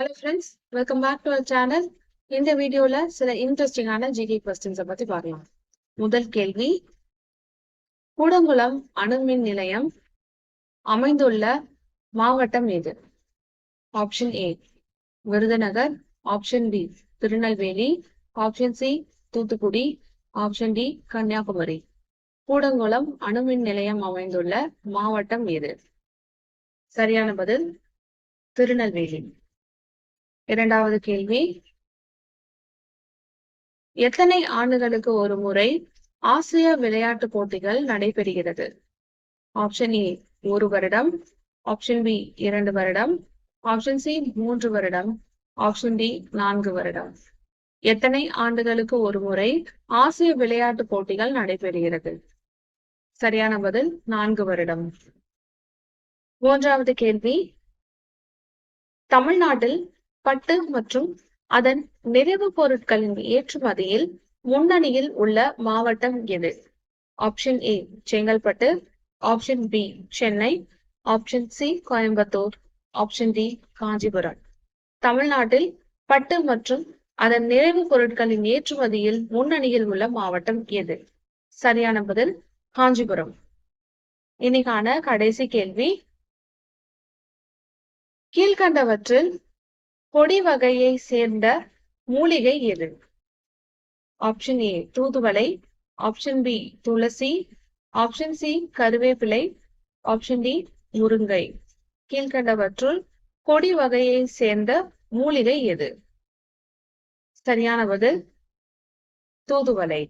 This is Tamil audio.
Hello friends welcome back to our channel இந்த வீடியோல சில இன்ட்ரெஸ்டிங்கான ஜிகே கொஸ்டின்ஸை பத்தி பார்க்கலாம். முதல் கேள்வி கூடங்குளம் அணுமின் நிலையம் அமைந்துள்ள மாவட்டம் எது? Option A Virudhunagar. Option B Tirunelveli. Option C Thoothukudi. Option D Kanyakumari. Koodankulam அணுமின் நிலையம் அமைந்துள்ள மாவட்டம் எது? சரியான பதில் திருநெல்வேலி. இரண்டாவது கேள்வி. எத்தனை ஆண்டுகளுக்கு ஒரு முறை ஆசிய விளையாட்டு போட்டிகள் நடைபெறுகிறது? ஆப்ஷன் ஏ ஒரு வருடம். ஆப்ஷன் பி இரண்டு வருடம். ஆப்ஷன் சி மூன்று வருடம். ஆப்ஷன் டி நான்கு வருடம். எத்தனை ஆண்டுகளுக்கு ஒரு முறை ஆசிய விளையாட்டு போட்டிகள் நடைபெறுகிறது? சரியான பதில் நான்கு வருடம். மூன்றாவது கேள்வி. தமிழ்நாட்டில் பட்டு மற்றும் அதன் நிறைவு பொருட்களின் ஏற்றுமதியில் முன்னணியில் உள்ள மாவட்டம் எது? Option A Chengalpattu. Option B Chennai. Option C Coimbatore. Option D Kanchipuram. தமிழ்நாட்டில் பட்டு மற்றும் அதன் நிறைவு பொருட்களின் ஏற்றுமதியில் முன்னணியில் உள்ள மாவட்டம் எது? சரியான பதில் காஞ்சிபுரம். இன்னைக்கான கடைசி கேள்வி. கீழ்கண்டவற்றில் கொடி வகையை சேர்ந்த மூலிகை எது? ஆப்ஷன் ஏ தூதுவளை. ஆப்ஷன் பி துளசி. ஆப்ஷன் சி கருவேப்பிலை. ஆப்ஷன் டி முருங்கை. கீழ்கண்டவற்றுள் கொடி வகையை சேர்ந்த மூலிகை எது? சரியான பதில் தூதுவளை.